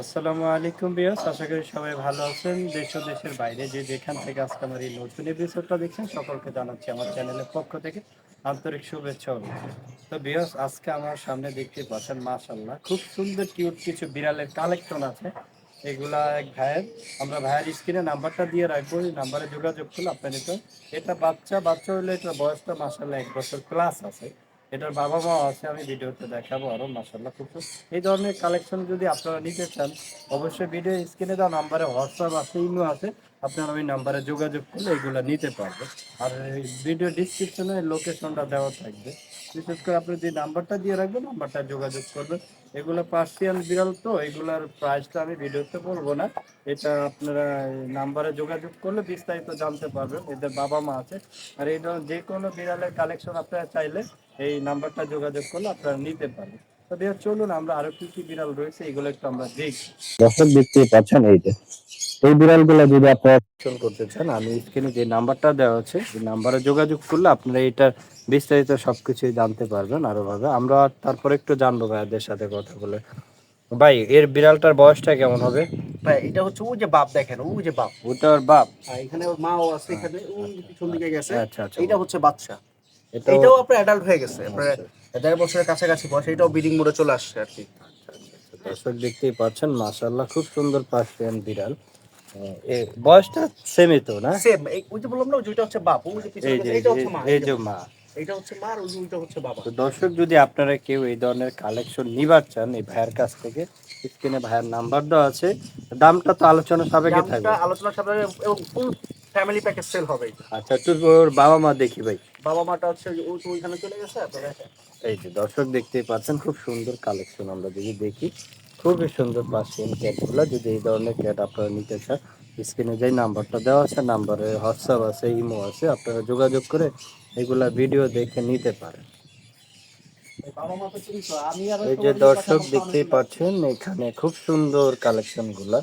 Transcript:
আসসালামু আলাইকুম বিয়াস আশা করি সবাই ভালো আছেন। দেশ ও দেশের বাইরে যে যেখান থেকে আজকে আমার এই নতুন এপিসোডটা দেখছেন, সকলকে জানাচ্ছি আমার চ্যানেলের পক্ষ থেকে আন্তরিক শুভেচ্ছা তো বিয়াস আজকে আমার সামনে দেখতে পাচ্ছেন মাশাল্লাহ খুব সুন্দর কিউট কিছু বিড়ালের কালেকশন আছে। এগুলা এক ভাইয়ের, আমরা ভাইয়ের স্ক্রিনে নাম্বারটা দিয়ে রাখব, এই নাম্বারে যোগাযোগ করলে আপনার এটা বাচ্চা বাচ্চা হলে এটার বয়সটা মাসাল্লাহ এক বছর প্লাস আছে। এটার বাবা মা আছে, আমি ভিডিওতে দেখাবো আরও মাসাল্লাহ খুব এই ধরনের কালেকশন যদি আপনারা নিতে চান, অবশ্যই ভিডিও স্ক্রিনে দেওয়া নাম্বারে হোয়াটসঅ্যাপ আছে ইমো আছে। আপনারা ওই নাম্বারে যোগাযোগ করলে এগুলো নিতে পারবেন আর ভিডিও ডিসক্রিপশনে লোকেশনটা দেওয়া থাকবে। বিশেষ করে আপনি যে নাম্বারটা দিয়ে রাখবেন, নাম্বারটা যোগাযোগ করবেন। এগুলো পার্সিয়ান বিড়াল তো, এগুলার প্রাইসটা আমি ভিডিওতে বলব না। এটা আপনারা নাম্বারে যোগাযোগ করলে বিস্তারিত জানতে পারবেন। এদের বাবা মা আছে। আর এই ধরনের যে কোনো বিড়ালের কালেকশন আপনারা চাইলে এই নাম্বারটা যোগাযোগ করলে আপনারা নিতে পারবেন। তো চলুন আমরা আরও কি কি বিড়াল রয়েছে, এগুলো একটু আমরা দেখি। দর্শক দেখতে পাচ্ছেন এইটা এই বিড়ালগুলো যদি আপনারা করতে চান আমি স্ক্রিনে যে নাম্বারটা দেওয়া আছে এই নাম্বারে যোগাযোগ করলে আপনারা এটা বিস্তারিত সবকিছুই জানতে পারবেন আরও ভাবে। আমরা তারপর একটু জানব ভাইয়াদের সাথে কথা বলে। ভাই এর বিড়ালটার বয়সটা কেমন হবে? ভাই এটা হচ্ছে ও যে বাপ দেখেন ও যে বাপ। ওটার বাপ? এখানে ওর মাও আছে এখানে ওই যে পিছন দিকে গেছে। আচ্ছা আচ্ছা। এটা হচ্ছে বাচ্চা। এটা এটাও আপনার অ্যাডাল্ট হয়ে গেছে আপনার দেড় বছরের কাছাকাছি বয়স এটাও ব্রিডিং মোডে চলে আসছে আর কি। দর্শক দেখতেই পাচ্ছেন মাশাআল্লাহ খুব সুন্দর পার্সিয়ান বিড়াল। বয়সটা সেমই তো না? সেম ওই যে বললাম না ওইটা হচ্ছে বাপ ওই যে পিছনে এটা হচ্ছে মা এই যে মা। এটা হচ্ছে মা আর ওইটা হচ্ছে বাবা। তো দর্শক যদি আপনারা কেউ এই ধরনের কালেকশন নিবার চান এই ভাইয়ের কাছ থেকে স্ক্রিনে ভাইয়ের নাম্বার দেওয়া আছে দামটা তো আলোচনা সাপেক্ষে থাকবে। দামটা আলোচনা সামনে এবং ফুল ফ্যামিলি প্যাকেজ সেল হবে আচ্ছা ওর বাবা মা দেখি ভাই। বাবা মাটা হচ্ছে ওই তো ওইখানে চলে গেছে আপনারা এই যে দর্শক দেখতেই পাচ্ছেন খুব সুন্দর কালেকশন আমরা যদি দেখি। খুবই সুন্দর পার্সিয়ান ক্যাটগুলো, যদি এই ধরনের ক্যাট আপনারা নিতে চান, স্ক্রিনে যেই নাম্বারটা দেওয়া আছে, নাম্বারে হোয়াটসঅ্যাপ আছে, ইমো আছে, আপনারা যোগাযোগ করে এগুলা ভিডিও দেখে নিতে পারেন। এই যে দর্শক দেখতেই পাচ্ছেন, এখানে খুব সুন্দর কালেকশনগুলা।